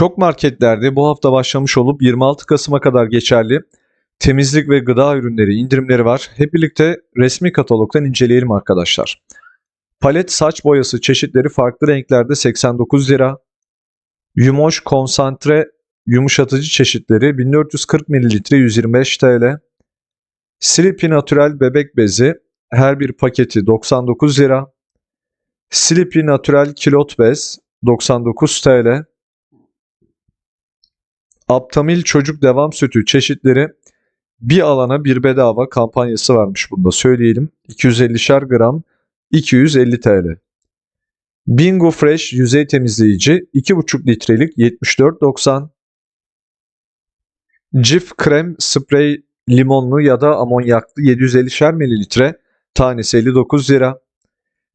Şok marketlerde bu hafta başlamış olup 26 Kasım'a kadar geçerli temizlik ve gıda ürünleri indirimleri var. Hep birlikte resmi katalogdan inceleyelim arkadaşlar. Palet saç boyası çeşitleri farklı renklerde 89 lira. Yumoş konsantre yumuşatıcı çeşitleri 1440 ml 125 TL. Sleepy Natural bebek bezi her bir paketi 99 lira. Sleepy Natural kilot bez 99 TL. Aptamil çocuk devam sütü çeşitleri bir alana bir bedava kampanyası varmış bunda söyleyelim. 250'şer gram 250 TL. Bingo Fresh yüzey temizleyici 2,5 litrelik 74.90. Cif krem sprey limonlu ya da amonyaklı 750'şer mililitre tanesi 59 lira.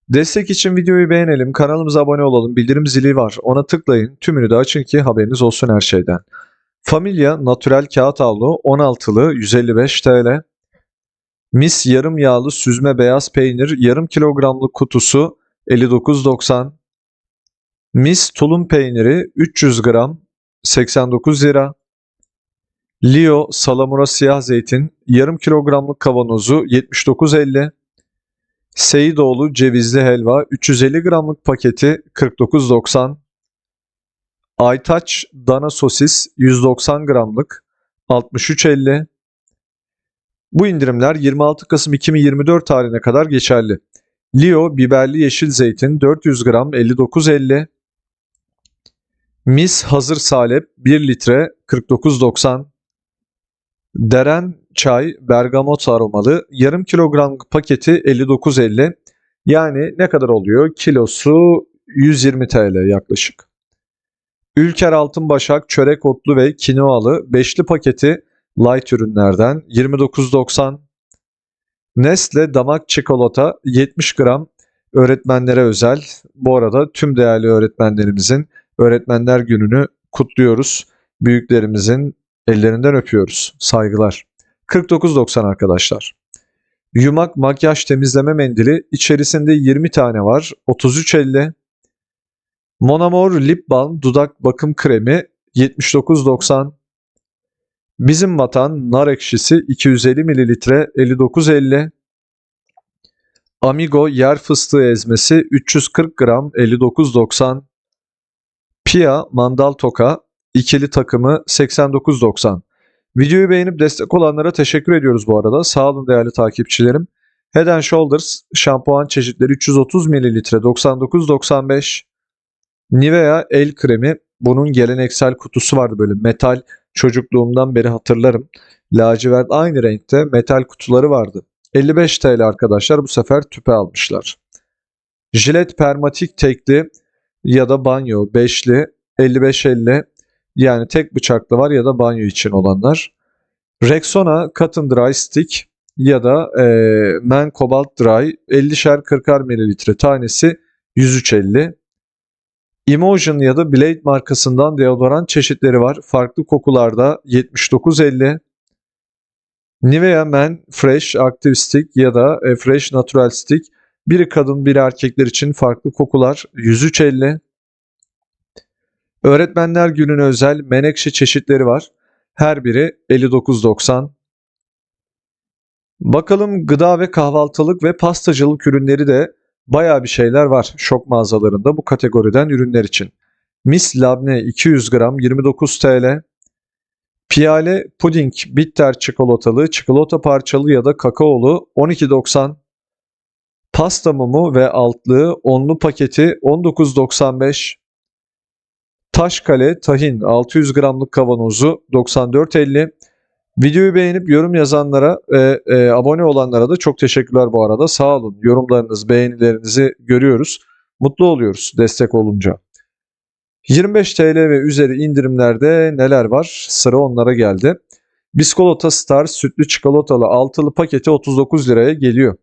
Destek için videoyu beğenelim, kanalımıza abone olalım, bildirim zili var. Ona tıklayın, tümünü de açın ki haberiniz olsun her şeyden. Familia Natural Kağıt Havlu 16'lı 155 TL. Mis yarım yağlı süzme beyaz peynir yarım kilogramlık kutusu 59.90. Mis tulum peyniri 300 gram 89 lira. Leo salamura siyah zeytin yarım kilogramlık kavanozu 79.50. Seyidoğlu cevizli helva 350 gramlık paketi 49.90. Aytaç dana sosis 190 gramlık 63.50. Bu indirimler 26 Kasım 2024 tarihine kadar geçerli. Leo biberli yeşil zeytin 400 gram 59.50. Mis hazır salep 1 litre 49.90. Deren çay bergamot aromalı yarım kilogramlık paketi 59.50. Yani ne kadar oluyor? Kilosu 120 TL yaklaşık. Ülker Altın Başak çörek otlu ve kinoalı beşli paketi light ürünlerden 29.90. Nestle damak çikolata 70 gram öğretmenlere özel. Bu arada tüm değerli öğretmenlerimizin Öğretmenler Günü'nü kutluyoruz. Büyüklerimizin ellerinden öpüyoruz. Saygılar. 49.90 arkadaşlar. Yumak makyaj temizleme mendili içerisinde 20 tane var. 33.50. Monamor Lip Balm dudak bakım kremi 79.90. Bizim vatan nar ekşisi 250 ml 59.50. Amigo yer fıstığı ezmesi 340 gram 59.90. Pia mandal toka ikili takımı 89.90. Videoyu beğenip destek olanlara teşekkür ediyoruz bu arada. Sağ olun değerli takipçilerim. Head Shoulders şampuan çeşitleri 330 ml 99.95. Nivea el kremi bunun geleneksel kutusu vardı böyle metal çocukluğumdan beri hatırlarım. Lacivert aynı renkte metal kutuları vardı. 55 TL arkadaşlar bu sefer tüpe almışlar. Jilet permatik tekli ya da banyo beşli 55-50 yani tek bıçaklı var ya da banyo için olanlar. Rexona Cotton Dry Stick ya da e, Men Cobalt Dry 50'şer 40'ar mililitre tanesi 103.50. Emotion ya da Blade markasından deodorant çeşitleri var. Farklı kokularda 79.50. Nivea Men Fresh Active Stick ya da e, Fresh Natural Stick biri kadın biri erkekler için farklı kokular 103.50. Öğretmenler Günü'ne özel menekşe çeşitleri var. Her biri 59.90. Bakalım gıda ve kahvaltılık ve pastacılık ürünleri de bayağı bir şeyler var şok mağazalarında bu kategoriden ürünler için. Mis labne 200 gram 29 TL. Piyale puding bitter çikolatalı, çikolata parçalı ya da kakaolu 12.90. Pasta mumu ve altlığı onlu paketi 19.95. Taşkale tahin 600 gramlık kavanozu 94.50. Videoyu beğenip yorum yazanlara ve e, abone olanlara da çok teşekkürler bu arada. Sağ olun. Yorumlarınız, beğenilerinizi görüyoruz. Mutlu oluyoruz destek olunca. 25 TL ve üzeri indirimlerde neler var? Sıra onlara geldi. Biskolata Star sütlü çikolatalı altılı paketi 39 liraya geliyor.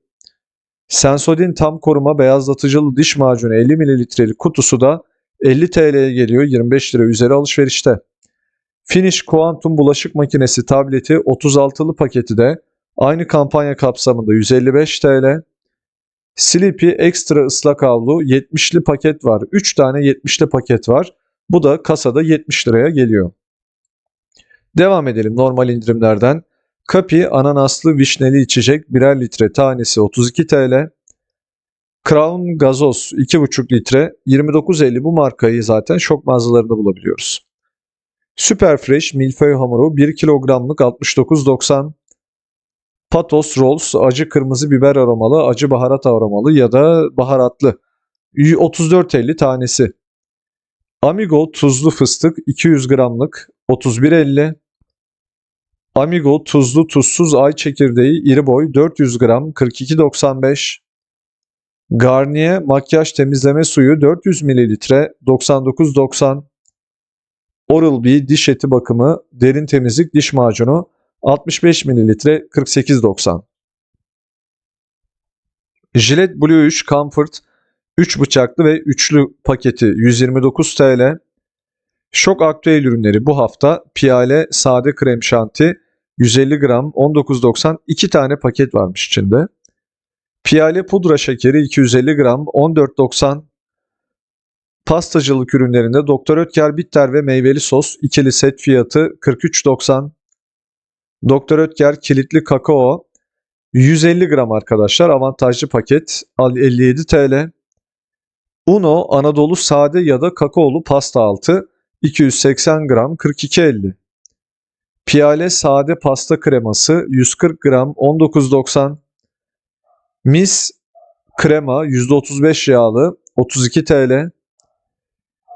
Sensodyne tam koruma beyazlatıcılı diş macunu 50 mililitrelik kutusu da 50 TL'ye geliyor 25 lira üzeri alışverişte. Finish Quantum bulaşık makinesi tableti 36'lı paketi de aynı kampanya kapsamında 155 TL. Sleepy Extra ıslak havlu 70'li paket var. 3 tane 70'li paket var. Bu da kasada 70 liraya geliyor. Devam edelim normal indirimlerden. Kapi ananaslı vişneli içecek birer litre tanesi 32 TL. Crown gazoz 2,5 litre 29.50 bu markayı zaten şok mağazalarında bulabiliyoruz. Super Fresh milföy hamuru 1 kilogramlık 69.90. Patos Rolls acı kırmızı biber aromalı, acı baharat aromalı ya da baharatlı 34.50 tanesi. Amigo tuzlu fıstık 200 gramlık 31.50. Amigo tuzlu tuzsuz ay çekirdeği iri boy 400 gram 42.95. Garnier makyaj temizleme suyu 400 ml 99.90. Oral-B diş eti bakımı derin temizlik diş macunu 65 ml 48.90. Gillette Blue 3 Comfort 3 bıçaklı ve üçlü paketi 129 TL. Şok aktüel ürünleri bu hafta piyale sade krem şanti 150 gram 19.90 2 tane paket varmış içinde. Piyale pudra şekeri 250 gram 14.90. Pastacılık ürünlerinde Doktor Ötker bitter ve meyveli sos ikili set fiyatı 43.90. Doktor Ötker kilitli kakao 150 gram arkadaşlar avantajlı paket 57 TL. Uno Anadolu sade ya da kakaolu pasta altı 280 gram 42.50. Piyale sade pasta kreması 140 gram 19.90. Mis krema %35 yağlı 32 TL.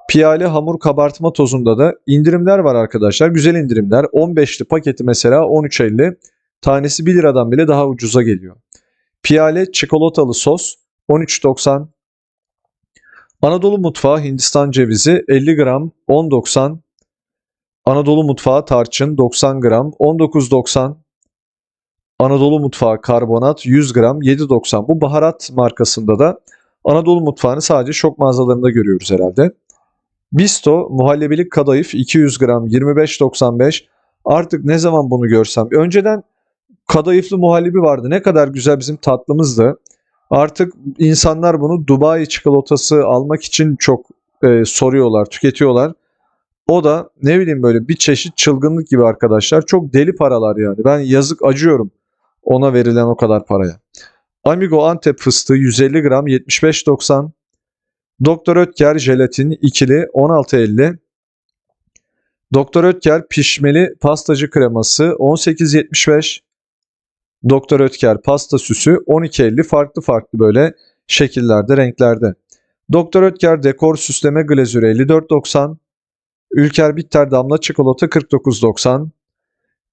Piyale hamur kabartma tozunda da indirimler var arkadaşlar. Güzel indirimler. 15'li paketi mesela 13.50. Tanesi 1 liradan bile daha ucuza geliyor. Piyale çikolatalı sos 13.90. Anadolu mutfağı Hindistan cevizi 50 gram 10.90. Anadolu mutfağı tarçın 90 gram 19.90. Anadolu mutfağı karbonat 100 gram 7.90. Bu baharat markasında da Anadolu mutfağını sadece şok mağazalarında görüyoruz herhalde. Bisto muhallebilik kadayıf 200 gram 25.95. Artık ne zaman bunu görsem. Önceden kadayıflı muhallebi vardı. Ne kadar güzel bizim tatlımızdı. Artık insanlar bunu Dubai çikolatası almak için çok e, soruyorlar, tüketiyorlar. O da ne bileyim böyle bir çeşit çılgınlık gibi arkadaşlar. Çok deli paralar yani. Ben yazık acıyorum ona verilen o kadar paraya. Amigo Antep fıstığı 150 gram 75.90. Doktor Ötker jelatin ikili 16.50. Doktor Ötker pişmeli pastacı kreması 18.75. Doktor Ötker pasta süsü 12.50 farklı farklı böyle şekillerde renklerde. Doktor Ötker dekor süsleme glazürü 54.90. Ülker Bitter damla çikolata 49.90.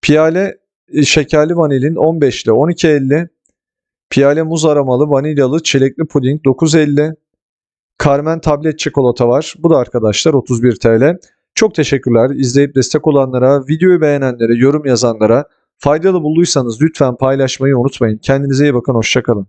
Piyale e, şekerli vanilin 15 ile 12.50. Piyale muz aromalı vanilyalı çilekli puding 9.50. Carmen tablet çikolata var. Bu da arkadaşlar 31 TL. Çok teşekkürler izleyip destek olanlara, videoyu beğenenlere, yorum yazanlara. Faydalı bulduysanız lütfen paylaşmayı unutmayın. Kendinize iyi bakın, hoşçakalın.